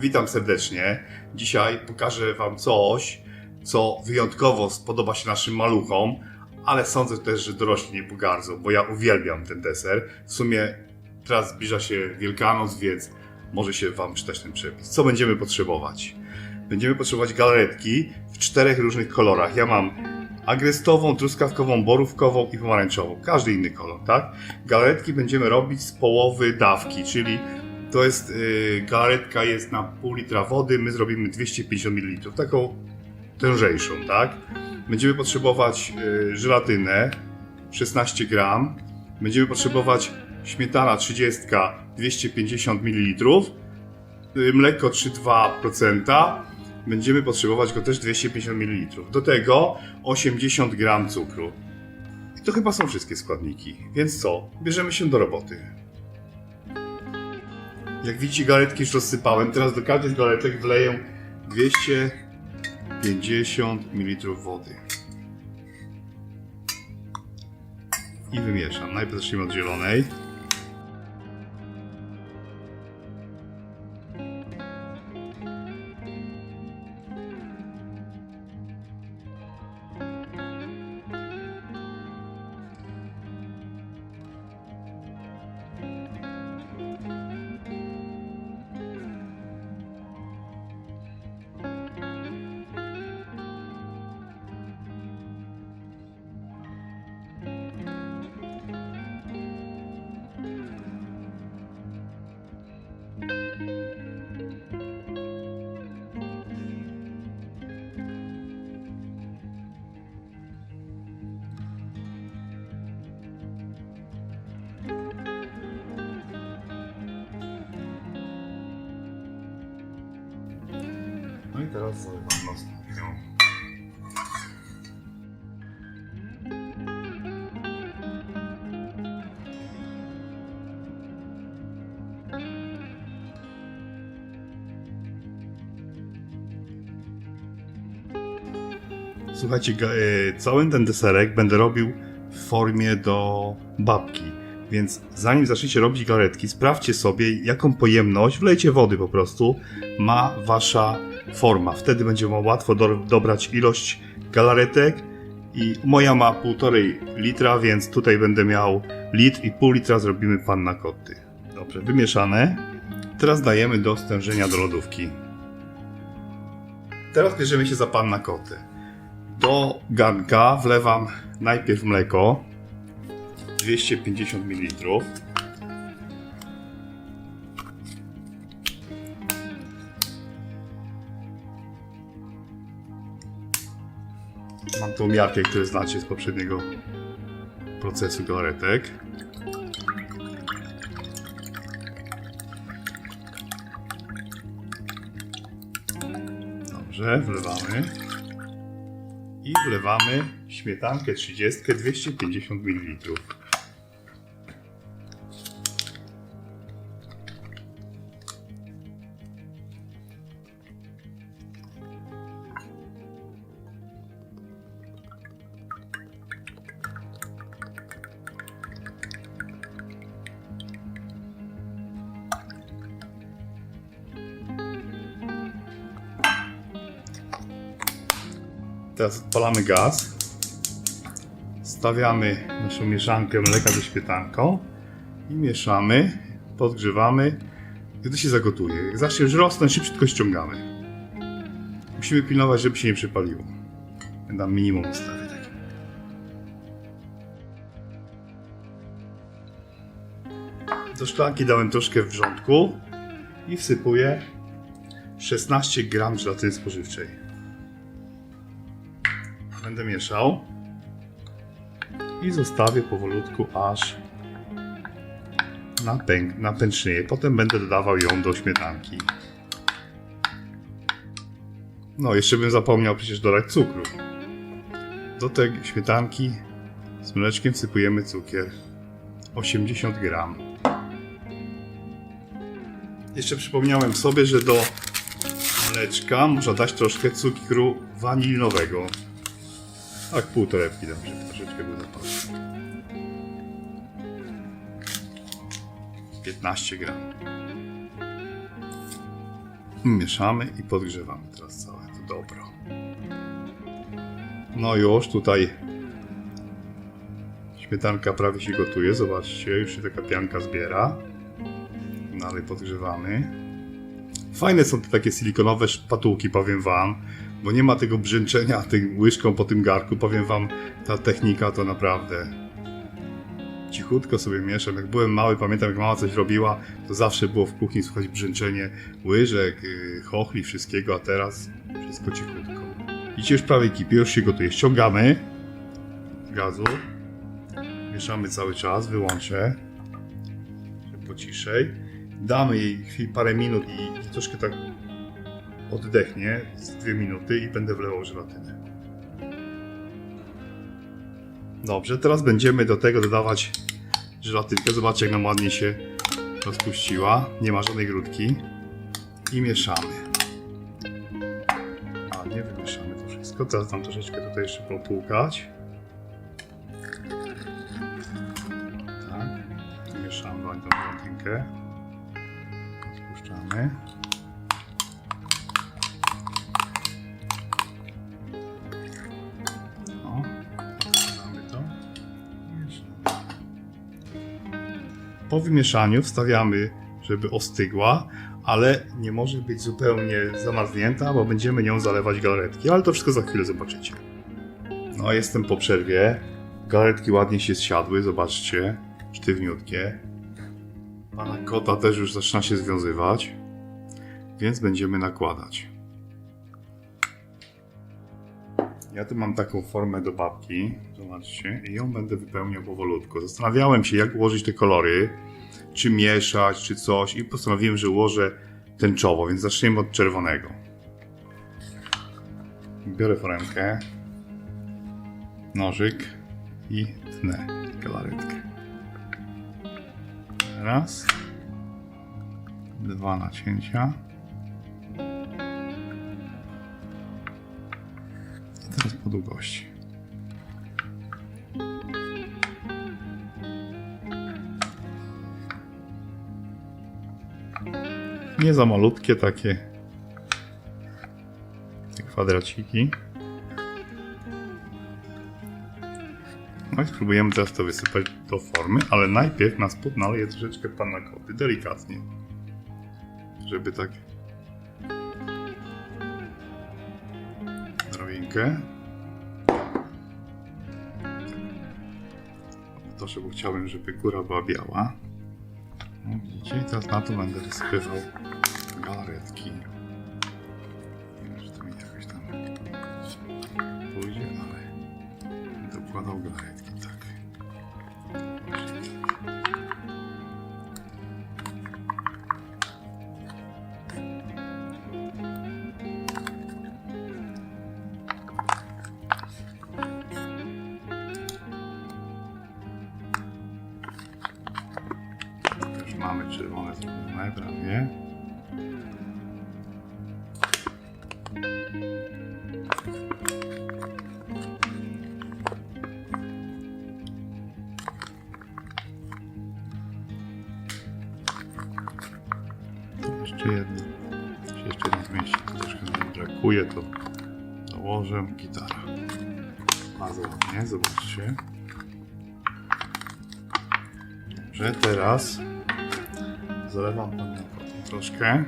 Witam serdecznie. Dzisiaj pokażę Wam coś, co wyjątkowo spodoba się naszym maluchom, ale sądzę też, że dorośli nie pogardzą, bo ja uwielbiam ten deser. W sumie teraz zbliża się Wielkanoc, więc może się Wam przydać ten przepis. Co będziemy potrzebować? Będziemy potrzebować galaretki w czterech różnych kolorach. Ja mam agrestową, truskawkową, borówkową i pomarańczową. Każdy inny kolor, tak? Galaretki będziemy robić z połowy dawki, czyli to jest, yy, jest na pół litra wody, my zrobimy 250 ml, taką tężejszą, tak? Będziemy potrzebować yy, żelatynę 16 gram, będziemy potrzebować śmietana 30 250 ml, yy, mleko 3,2%, będziemy potrzebować go też 250 ml. Do tego 80 gram cukru. I to chyba są wszystkie składniki. Więc co? Bierzemy się do roboty. Jak widzicie, galetki już rozsypałem. Teraz do każdej z galetek wleję 250 ml wody. I wymieszam. Najpierw zacznijmy od zielonej. Zalewam następną. Słuchajcie, e, cały ten deserek będę robił w formie do babki. Więc zanim zaczniecie robić galaretki, sprawdźcie sobie, jaką pojemność, wlejcie wody po prostu, ma wasza forma. Wtedy będzie łatwo do, dobrać ilość galaretek. I moja ma 1,5 litra, więc tutaj będę miał litr i pół litra zrobimy panna kotty. Dobrze, wymieszane. Teraz dajemy do stężenia do lodówki. Teraz bierzemy się za panna koty. Do garnka wlewam najpierw mleko 250 ml. Mam tą miarkę, którą znacie z poprzedniego procesu galaretek. Dobrze, wlewamy. I wlewamy śmietankę 30 250 ml. Teraz odpalamy gaz. Stawiamy naszą mieszankę mleka ze śmietanką i mieszamy, podgrzewamy. Gdy się zagotuje, jak zacznie już rosnąć, szybciutko ściągamy. Musimy pilnować, żeby się nie przypaliło. Ja Dam minimum ustawię. Do szklanki dałem troszkę wrzątku i wsypuję 16 gram żelatyny spożywczej. Będę mieszał i zostawię powolutku aż napęk, napęcznieje. Potem będę dodawał ją do śmietanki. No, jeszcze bym zapomniał przecież dodać cukru. Do tej śmietanki z mleczkiem wsypujemy cukier 80 gram. Jeszcze przypomniałem sobie, że do mleczka można dać troszkę cukru wanilinowego. Tak, pół torebki dam, żeby troszeczkę był zapach. 15 gram. Mieszamy i podgrzewamy teraz całe to dobro. No już tutaj śmietanka prawie się gotuje. Zobaczcie, już się taka pianka zbiera. Dalej podgrzewamy. Fajne są te takie silikonowe szpatułki, powiem wam, bo nie ma tego brzęczenia tym łyżką po tym garku. Powiem wam, ta technika to naprawdę cichutko sobie mieszam. Jak byłem mały, pamiętam jak mama coś robiła, to zawsze było w kuchni słychać brzęczenie łyżek, yy, chochli, wszystkiego, a teraz wszystko cichutko. Widzicie, już prawie kipie, już się gotuje. Ściągamy z gazu, mieszamy cały czas, wyłączę, było ciszej. Damy jej parę minut i troszkę tak oddechnie, z dwie minuty i będę wlewał żelatynę. Dobrze, teraz będziemy do tego dodawać żelatynkę. Zobaczcie, jak nam ładnie się rozpuściła. Nie ma żadnej grudki. I mieszamy. Ładnie wymieszamy to wszystko. Teraz tam troszeczkę tutaj jeszcze popłukać. Tak. Mieszamy tą żelatynkę. Spuszczamy. Po wymieszaniu wstawiamy, żeby ostygła, ale nie może być zupełnie zamarznięta, bo będziemy nią zalewać galaretki, ale to wszystko za chwilę zobaczycie. No, jestem po przerwie. Galaretki ładnie się zsiadły, zobaczcie, sztywniutkie. Pana kota też już zaczyna się związywać, więc będziemy nakładać. Ja tu mam taką formę do babki, zobaczcie, i ją będę wypełniał powolutku. Zastanawiałem się, jak ułożyć te kolory, czy mieszać, czy coś, i postanowiłem, że ułożę tęczowo, więc zaczniemy od czerwonego. Biorę foremkę, nożyk i tnę galaretkę. Raz, dwa nacięcia. Po długości. Nie za malutkie takie kwadraciki. No i spróbujemy teraz to wysypać do formy, ale najpierw na spód naleję troszeczkę panna koty, delikatnie. Żeby tak drobinkę. Proszę, bo chciałbym, żeby góra była biała. No, widzicie? I teraz na to będę wysypywał galaretki. Nie wiem, czy to mi jakoś tam pójdzie, ale będę układał galaretki, To jeszcze jedno. Jeszcze jedno zmieści, troszkę nam brakuje, to dołożę gitara. Bardzo ładnie, zobaczcie. Dobrze, teraz zalewam kotą troszkę.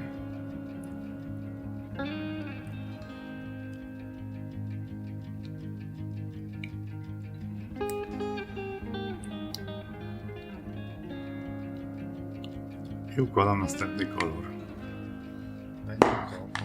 I układam następny kolor. Będzie to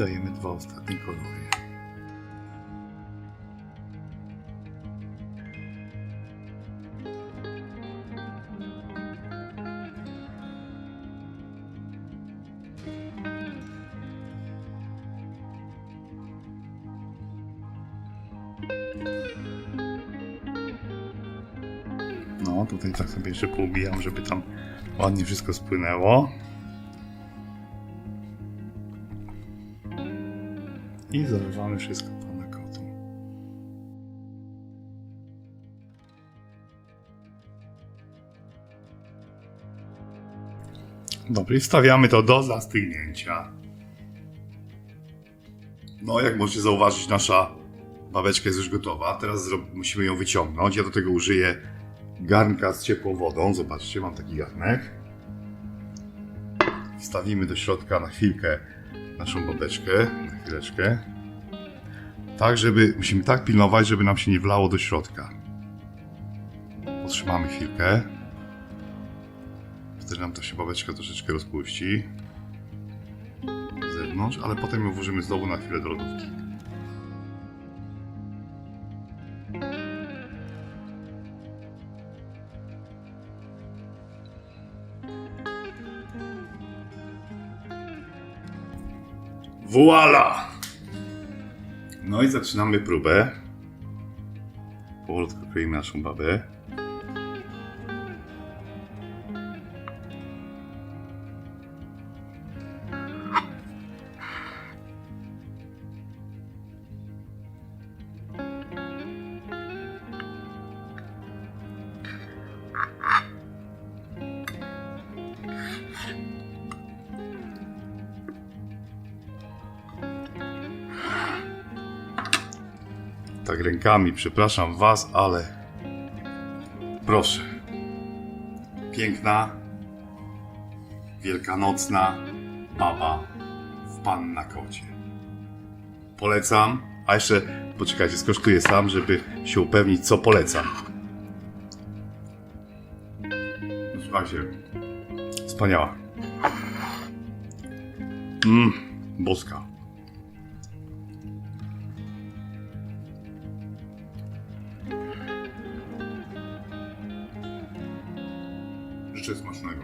I dajemy dwa ostatnie kolory. No, tutaj tak sobie jeszcze poubijam, żeby tam Ładnie wszystko spłynęło. I zalewamy wszystko pana kotu. Dobrze, i wstawiamy to do zastygnięcia. No, jak możecie zauważyć, nasza babeczka jest już gotowa. Teraz musimy ją wyciągnąć. Ja do tego użyję garnka z ciepłą wodą. Zobaczcie, mam taki garnek. Wstawimy do środka na chwilkę naszą babeczkę. Na chwileczkę. Tak, żeby. Musimy tak pilnować, żeby nam się nie wlało do środka. Potrzymamy chwilkę. Wtedy nam ta się babeczka troszeczkę rozpuści. Z zewnątrz, ale potem ją włożymy znowu na chwilę do lodówki. Voila! No i zaczynamy próbę. Powolutku kroimy naszą babę. Tak rękami, przepraszam was, ale proszę. Piękna, wielkanocna baba w pan na kocie. Polecam, a jeszcze poczekajcie, skosztuję sam, żeby się upewnić, co polecam. Słuchajcie, wspaniała. Mmm, boska. Życzę smacznego.